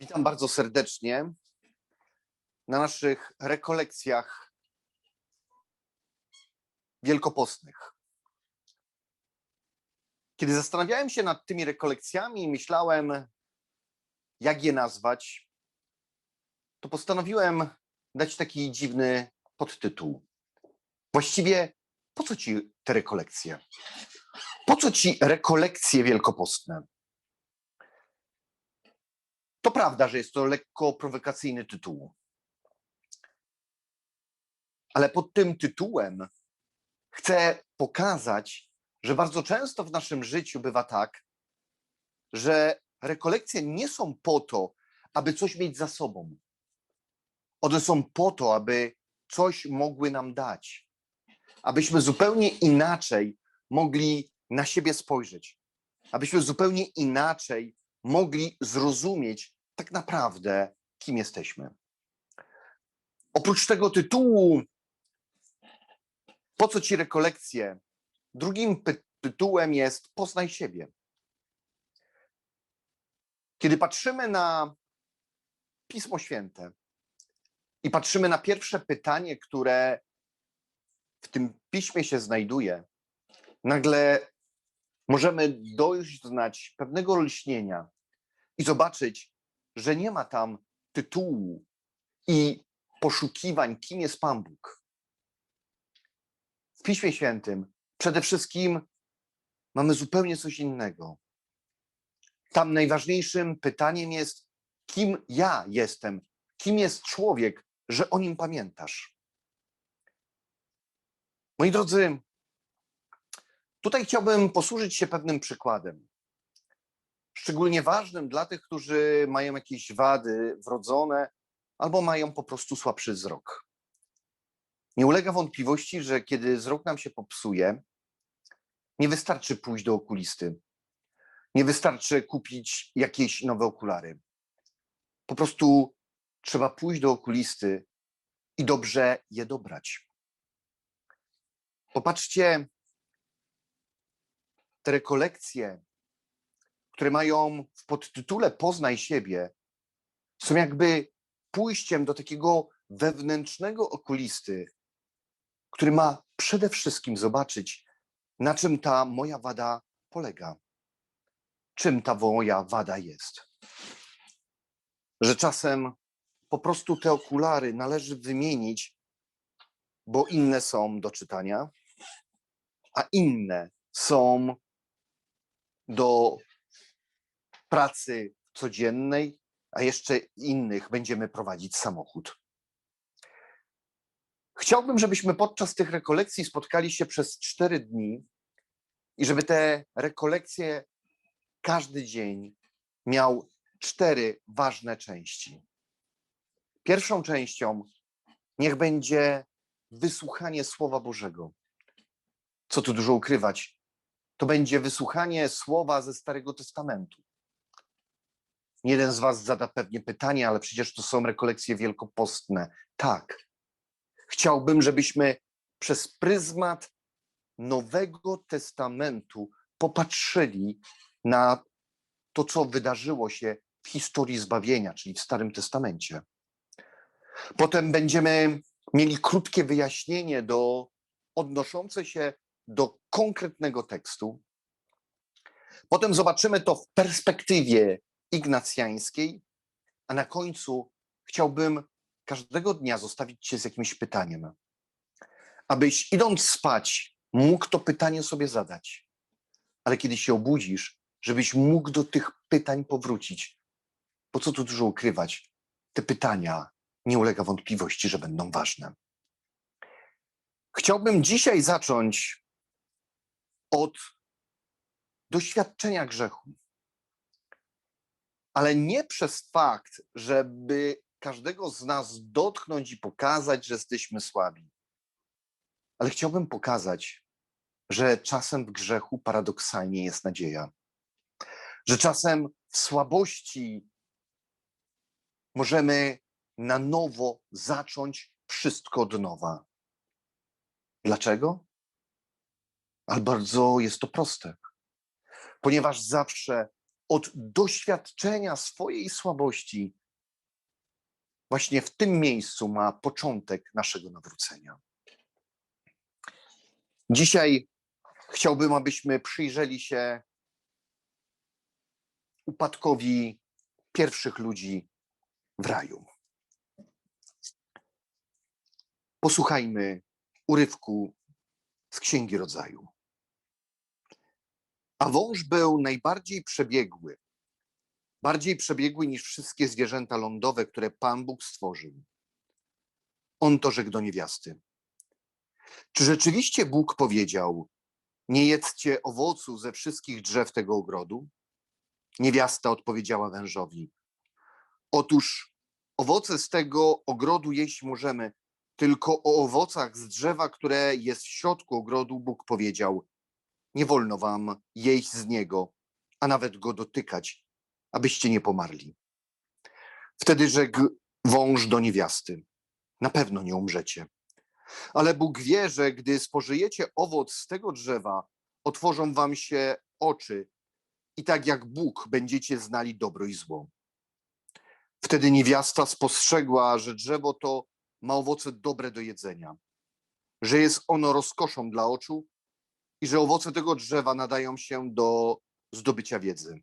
Witam bardzo serdecznie na naszych rekolekcjach wielkopostnych. Kiedy zastanawiałem się nad tymi rekolekcjami i myślałem, jak je nazwać, to postanowiłem dać taki dziwny podtytuł. Właściwie po co ci te rekolekcje? Po co ci rekolekcje wielkopostne? To prawda, że jest to lekko prowokacyjny tytuł. Ale pod tym tytułem chcę pokazać, że bardzo często w naszym życiu bywa tak, że rekolekcje nie są po to, aby coś mieć za sobą. One są po to, aby coś mogły nam dać. Abyśmy zupełnie inaczej mogli na siebie spojrzeć. Abyśmy zupełnie inaczej mogli zrozumieć tak naprawdę, kim jesteśmy. Oprócz tego tytułu, po co ci rekolekcje? Drugim tytułem jest Poznaj siebie. Kiedy patrzymy na Pismo Święte i patrzymy na pierwsze pytanie, które w tym piśmie się znajduje, nagle możemy doznać pewnego lśnienia i zobaczyć, że nie ma tam tytułu i poszukiwań, kim jest Pan Bóg. W Piśmie Świętym przede wszystkim mamy zupełnie coś innego. Tam najważniejszym pytaniem jest, kim ja jestem, kim jest człowiek, że o nim pamiętasz. Moi drodzy, tutaj chciałbym posłużyć się pewnym przykładem szczególnie ważnym dla tych, którzy mają jakieś wady wrodzone albo mają po prostu słabszy wzrok. Nie ulega wątpliwości, że kiedy wzrok nam się popsuje, nie wystarczy pójść do okulisty. Nie wystarczy kupić jakieś nowe okulary. Po prostu trzeba pójść do okulisty i dobrze je dobrać. Popatrzcie, te rekolekcje, które mają w podtytule Poznaj siebie, są jakby pójściem do takiego wewnętrznego okulisty, który ma przede wszystkim zobaczyć, na czym ta moja wada polega. Czym ta moja wada jest. Że czasem po prostu te okulary należy wymienić, bo inne są do czytania, a inne są do pracy codziennej, a jeszcze innych będziemy prowadzić samochód. Chciałbym, żebyśmy podczas tych rekolekcji spotkali się przez cztery dni i żeby te rekolekcje każdy dzień miał cztery ważne części. Pierwszą częścią niech będzie wysłuchanie Słowa Bożego. Co tu dużo ukrywać? To będzie wysłuchanie słowa ze Starego Testamentu. Jeden z Was zada pewnie pytanie, ale przecież to są rekolekcje wielkopostne. Tak. Chciałbym, żebyśmy przez pryzmat Nowego Testamentu popatrzyli na to, co wydarzyło się w historii zbawienia, czyli w Starym Testamencie. Potem będziemy mieli krótkie wyjaśnienie do odnoszące się do konkretnego tekstu. Potem zobaczymy to w perspektywie ignacjańskiej, a na końcu chciałbym każdego dnia zostawić Cię z jakimś pytaniem, abyś idąc spać, mógł to pytanie sobie zadać, ale kiedy się obudzisz, żebyś mógł do tych pytań powrócić. Po co tu dużo ukrywać? Te pytania nie ulega wątpliwości, że będą ważne. Chciałbym dzisiaj zacząć od doświadczenia grzechu ale nie przez fakt, żeby każdego z nas dotknąć i pokazać, że jesteśmy słabi. Ale chciałbym pokazać, że czasem w grzechu paradoksalnie jest nadzieja. Że czasem w słabości możemy na nowo zacząć wszystko od nowa. Dlaczego? Ale bardzo jest to proste. Ponieważ zawsze od doświadczenia swojej słabości, właśnie w tym miejscu ma początek naszego nawrócenia. Dzisiaj chciałbym, abyśmy przyjrzeli się upadkowi pierwszych ludzi w raju. Posłuchajmy urywku z Księgi Rodzaju. A wąż był najbardziej przebiegły, bardziej przebiegły niż wszystkie zwierzęta lądowe, które Pan Bóg stworzył. On to rzekł do niewiasty. Czy rzeczywiście Bóg powiedział: Nie jedzcie owocu ze wszystkich drzew tego ogrodu? Niewiasta odpowiedziała wężowi: Otóż owoce z tego ogrodu jeść możemy, tylko o owocach z drzewa, które jest w środku ogrodu, Bóg powiedział: Nie wolno wam jeść z niego, a nawet go dotykać, abyście nie pomarli. Wtedy rzekł wąż do niewiasty: Na pewno nie umrzecie. Ale Bóg wie, że gdy spożyjecie owoc z tego drzewa, otworzą wam się oczy i tak jak Bóg będziecie znali dobro i zło. Wtedy niewiasta spostrzegła, że drzewo to ma owoce dobre do jedzenia, że jest ono rozkoszą dla oczu i że owoce tego drzewa nadają się do zdobycia wiedzy.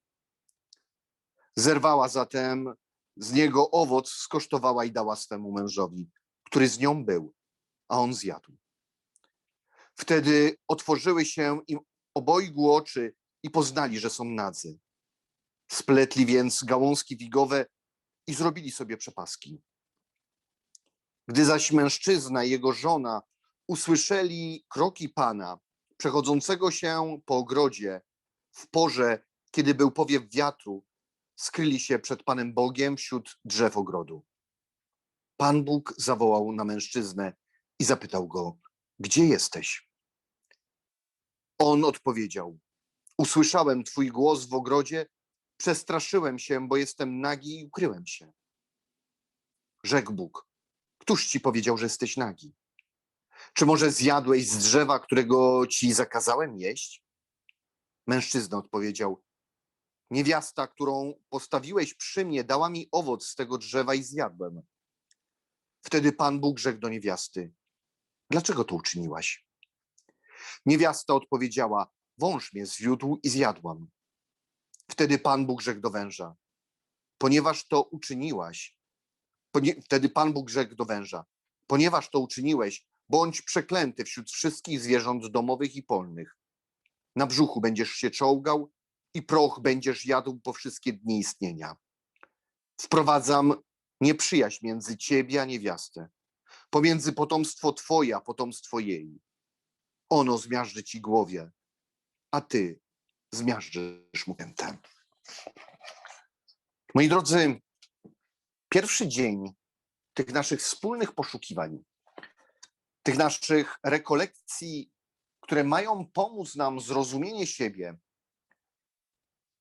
Zerwała zatem z niego owoc, skosztowała i dała swemu mężowi, który z nią był, a on zjadł. Wtedy otworzyły się im obojgu oczy i poznali, że są nadzy. Spletli więc gałązki figowe i zrobili sobie przepaski. Gdy zaś mężczyzna i jego żona usłyszeli kroki pana, przechodzącego się po ogrodzie, w porze, kiedy był powiew wiatru, skryli się przed Panem Bogiem wśród drzew ogrodu. Pan Bóg zawołał na mężczyznę i zapytał go: Gdzie jesteś? On odpowiedział: Usłyszałem Twój głos w ogrodzie, przestraszyłem się, bo jestem nagi i ukryłem się. Rzekł Bóg: Któż ci powiedział, że jesteś nagi? Czy może zjadłeś z drzewa, którego ci zakazałem jeść? Mężczyzna odpowiedział: Niewiasta, którą postawiłeś przy mnie, dała mi owoc z tego drzewa i zjadłem. Wtedy Pan Bóg rzekł do niewiasty: Dlaczego to uczyniłaś? Niewiasta odpowiedziała: Wąż mnie zwiódł i zjadłam. Wtedy Pan Bóg rzekł do węża: Ponieważ to uczyniłaś, wtedy Pan Bóg rzekł do węża: Ponieważ to uczyniłeś, bądź przeklęty wśród wszystkich zwierząt domowych i polnych. Na brzuchu będziesz się czołgał i proch będziesz jadł po wszystkie dni istnienia. Wprowadzam nieprzyjaźń między ciebie a niewiastę, pomiędzy potomstwo twoje a potomstwo jej. Ono zmiażdży ci głowie, a ty zmiażdżysz mu piętę. Moi drodzy, pierwszy dzień tych naszych wspólnych poszukiwań, tych naszych rekolekcji, które mają pomóc nam zrozumienie siebie,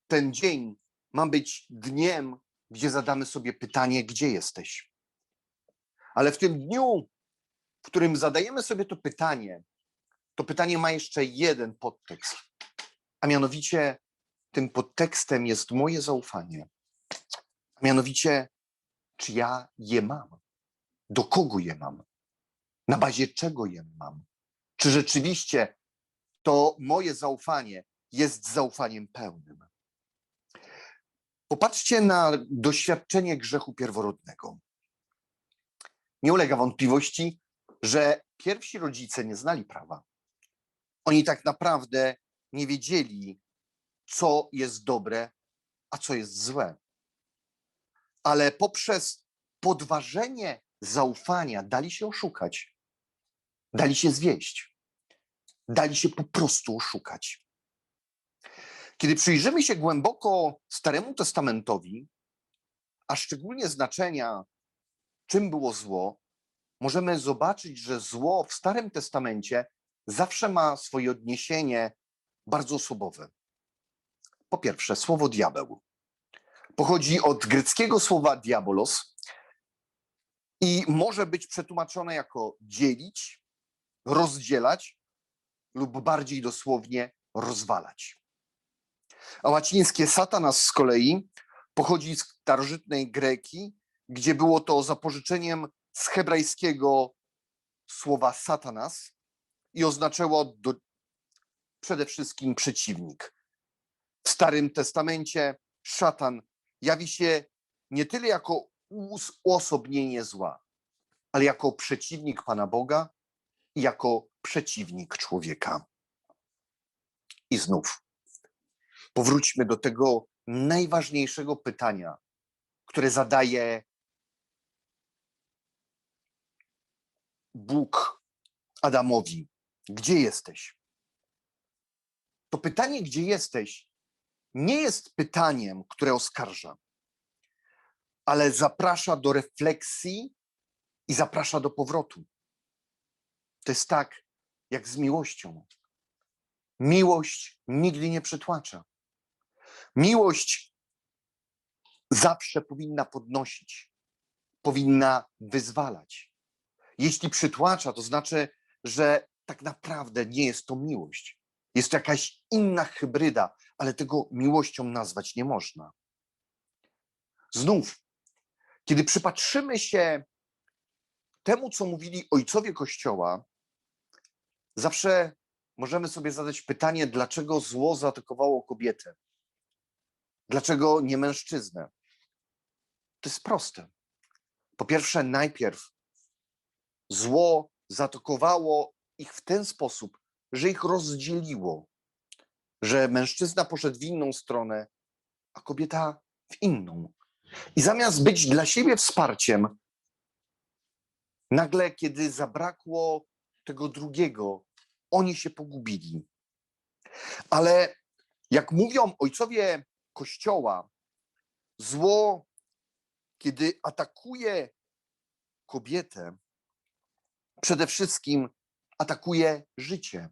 ten dzień ma być dniem, gdzie zadamy sobie pytanie, gdzie jesteś. Ale w tym dniu, w którym zadajemy sobie to pytanie, to pytanie ma jeszcze jeden podtekst, a mianowicie tym podtekstem jest moje zaufanie. A mianowicie, czy ja je mam? Do kogo je mam? Na bazie czego je mam? Czy rzeczywiście to moje zaufanie jest zaufaniem pełnym? Popatrzcie na doświadczenie grzechu pierworodnego. Nie ulega wątpliwości, że pierwsi rodzice nie znali prawa. Oni tak naprawdę nie wiedzieli, co jest dobre, a co jest złe. Ale poprzez podważenie zaufania dali się oszukać, dali się zwieść, dali się po prostu oszukać. Kiedy przyjrzymy się głęboko Staremu Testamentowi, a szczególnie znaczenia, czym było zło, możemy zobaczyć, że zło w Starym Testamencie zawsze ma swoje odniesienie bardzo osobowe. Po pierwsze, słowo diabeł pochodzi od greckiego słowa diabolos i może być przetłumaczone jako dzielić, rozdzielać lub bardziej dosłownie rozwalać. A łacińskie satanas z kolei pochodzi z starożytnej Greki, gdzie było to zapożyczeniem z hebrajskiego słowa satanas i oznaczało do, przede wszystkim przeciwnik. W Starym Testamencie szatan jawi się nie tyle jako uosobnienie zła, ale jako przeciwnik Pana Boga jako przeciwnik człowieka. I znów powróćmy do tego najważniejszego pytania, które zadaje Bóg Adamowi: Gdzie jesteś? To pytanie, gdzie jesteś, nie jest pytaniem, które oskarża, ale zaprasza do refleksji i zaprasza do powrotu. To jest tak, jak z miłością. Miłość nigdy nie przytłacza. Miłość zawsze powinna podnosić, powinna wyzwalać. Jeśli przytłacza, to znaczy, że tak naprawdę nie jest to miłość. Jest to jakaś inna hybryda, ale tego miłością nazwać nie można. Znów, kiedy przypatrzymy się temu, co mówili ojcowie Kościoła, zawsze możemy sobie zadać pytanie, dlaczego zło zaatakowało kobietę? Dlaczego nie mężczyznę? To jest proste. Po pierwsze, najpierw zło zaatakowało ich w ten sposób, że ich rozdzieliło, że mężczyzna poszedł w inną stronę, a kobieta w inną. I zamiast być dla siebie wsparciem, nagle, kiedy zabrakło tego drugiego, oni się pogubili. Ale jak mówią ojcowie Kościoła, zło, kiedy atakuje kobietę, przede wszystkim atakuje życie.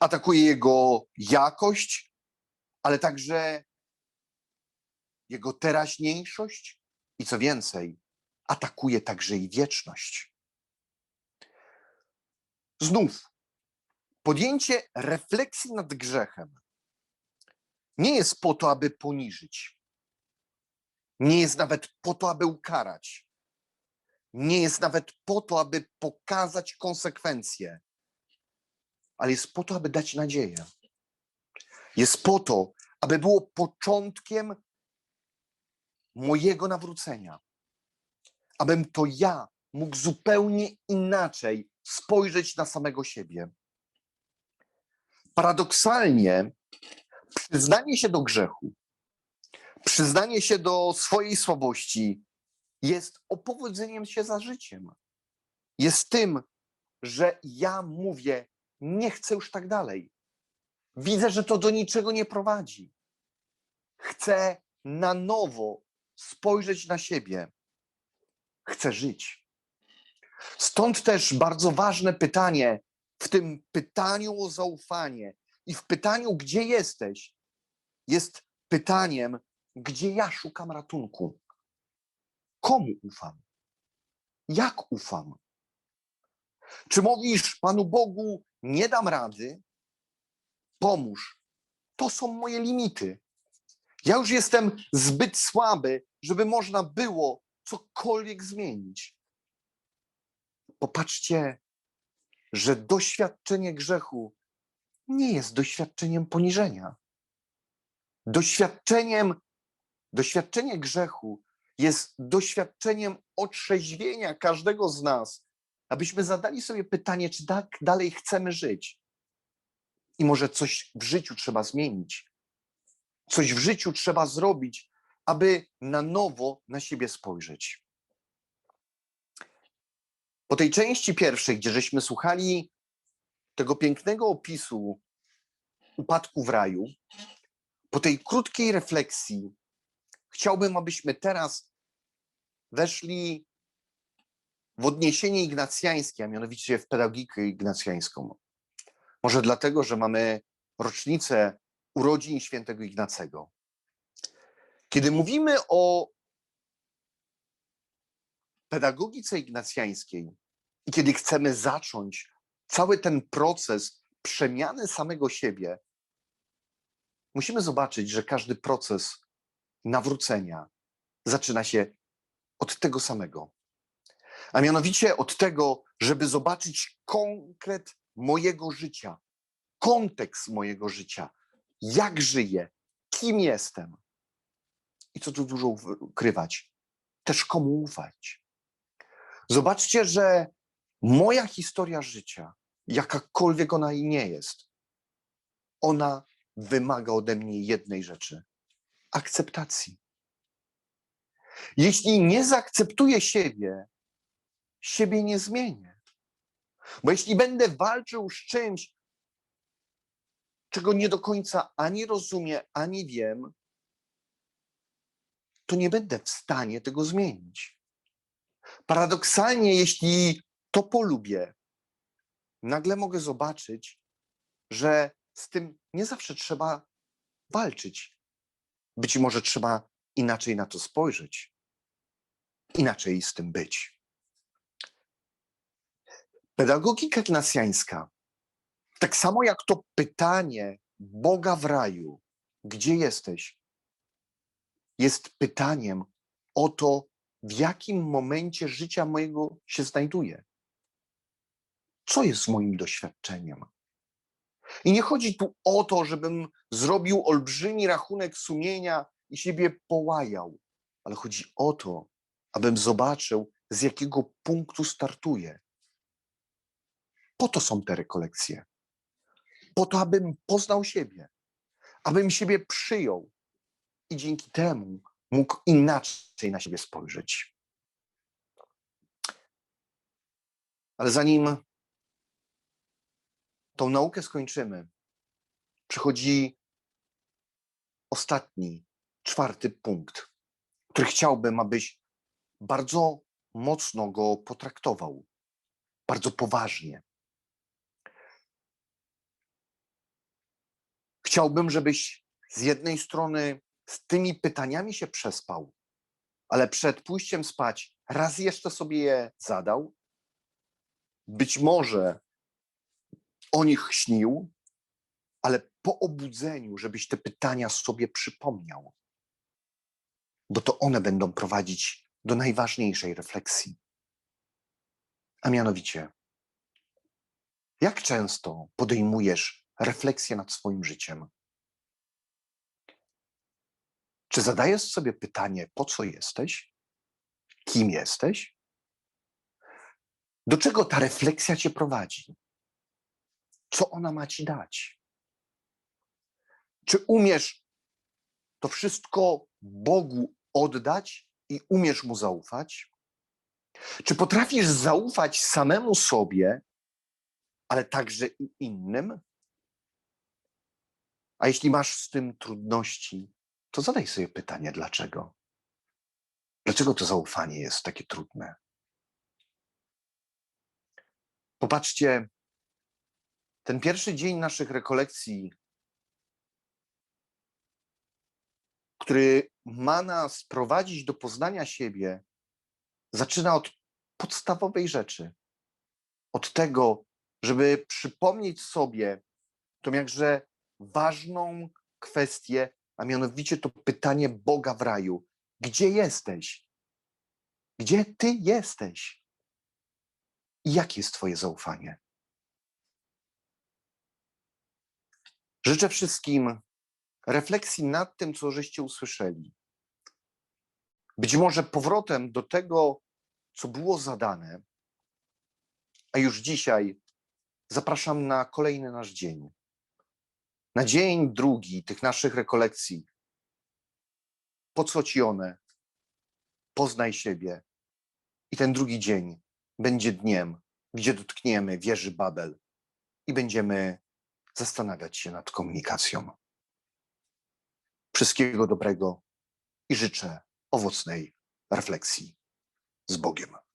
Atakuje jego jakość, ale także jego teraźniejszość i co więcej, atakuje także i wieczność. Znów, podjęcie refleksji nad grzechem nie jest po to, aby poniżyć. Nie jest nawet po to, aby ukarać. Nie jest nawet po to, aby pokazać konsekwencje, ale jest po to, aby dać nadzieję. Jest po to, aby było początkiem mojego nawrócenia. Abym to ja mógł zupełnie inaczej spojrzeć na samego siebie. Paradoksalnie, przyznanie się do grzechu, przyznanie się do swojej słabości jest opowodzeniem się za życiem. Jest tym, że ja mówię, nie chcę już tak dalej. Widzę, że to do niczego nie prowadzi. Chcę na nowo spojrzeć na siebie. Chcę żyć. Stąd też bardzo ważne pytanie w tym pytaniu o zaufanie i w pytaniu, gdzie jesteś, jest pytaniem, gdzie ja szukam ratunku. Komu ufam? Jak ufam? Czy mówisz Panu Bogu, nie dam rady? Pomóż. To są moje limity. Ja już jestem zbyt słaby, żeby można było cokolwiek zmienić. Popatrzcie, że doświadczenie grzechu nie jest doświadczeniem poniżenia. Doświadczeniem, doświadczenie grzechu jest doświadczeniem otrzeźwienia każdego z nas, abyśmy zadali sobie pytanie, czy tak dalej chcemy żyć. I może coś w życiu trzeba zmienić. Coś w życiu trzeba zrobić, aby na nowo na siebie spojrzeć. Po tej części pierwszej, gdzie żeśmy słuchali tego pięknego opisu upadku w raju, po tej krótkiej refleksji, chciałbym, abyśmy teraz weszli w odniesienie ignacjańskie, a mianowicie w pedagogikę ignacjańską. Może dlatego, że mamy rocznicę urodzin świętego Ignacego. Kiedy mówimy o pedagogice ignacjańskiej i kiedy chcemy zacząć cały ten proces przemiany samego siebie, musimy zobaczyć, że każdy proces nawrócenia zaczyna się od tego samego. A mianowicie od tego, żeby zobaczyć konkret mojego życia, kontekst mojego życia, jak żyję, kim jestem. I co tu dużo ukrywać, też komu ufać. Zobaczcie, że moja historia życia, jakakolwiek ona i nie jest, ona wymaga ode mnie jednej rzeczy akceptacji. Jeśli nie zaakceptuję siebie, siebie nie zmienię. Bo jeśli będę walczył z czymś, czego nie do końca ani rozumiem, ani wiem, to nie będę w stanie tego zmienić. Paradoksalnie, jeśli to polubię, nagle mogę zobaczyć, że z tym nie zawsze trzeba walczyć. Być może trzeba inaczej na to spojrzeć, inaczej z tym być. Pedagogika knasjańska, tak samo jak to pytanie Boga w raju, gdzie jesteś, jest pytaniem o to, w jakim momencie życia mojego się znajduję. Co jest moim doświadczeniem? I nie chodzi tu o to, żebym zrobił olbrzymi rachunek sumienia i siebie połajał, ale chodzi o to, abym zobaczył, z jakiego punktu startuję. Po to są te rekolekcje. Po to, abym poznał siebie, abym siebie przyjął i dzięki temu mógł inaczej na siebie spojrzeć. Ale zanim tą naukę skończymy, przychodzi ostatni, czwarty punkt, który chciałbym, abyś bardzo mocno go potraktował, bardzo poważnie. Chciałbym, żebyś z jednej strony z tymi pytaniami się przespał, ale przed pójściem spać raz jeszcze sobie je zadał. Być może o nich śnił, ale po obudzeniu, żebyś te pytania sobie przypomniał, bo to one będą prowadzić do najważniejszej refleksji. A mianowicie, jak często podejmujesz refleksję nad swoim życiem? Czy zadajesz sobie pytanie, po co jesteś? Kim jesteś? Do czego ta refleksja cię prowadzi? Co ona ma ci dać? Czy umiesz to wszystko Bogu oddać i umiesz mu zaufać? Czy potrafisz zaufać samemu sobie, ale także i innym? A jeśli masz z tym trudności, to zadaj sobie pytanie, dlaczego? Dlaczego to zaufanie jest takie trudne? Popatrzcie, ten pierwszy dzień naszych rekolekcji, który ma nas prowadzić do poznania siebie, zaczyna od podstawowej rzeczy. Od tego, żeby przypomnieć sobie tą jakże ważną kwestię, a mianowicie to pytanie Boga w raju. Gdzie jesteś? Gdzie ty jesteś? I jakie jest Twoje zaufanie? Życzę wszystkim refleksji nad tym, co żeście usłyszeli. Być może powrotem do tego, co było zadane, a już dzisiaj zapraszam na kolejny nasz dzień. Na dzień drugi tych naszych rekolekcji. Po co ci one? Poznaj siebie. I ten drugi dzień będzie dniem, gdzie dotkniemy wieży Babel i będziemy zastanawiać się nad komunikacją. Wszystkiego dobrego i życzę owocnej refleksji z Bogiem.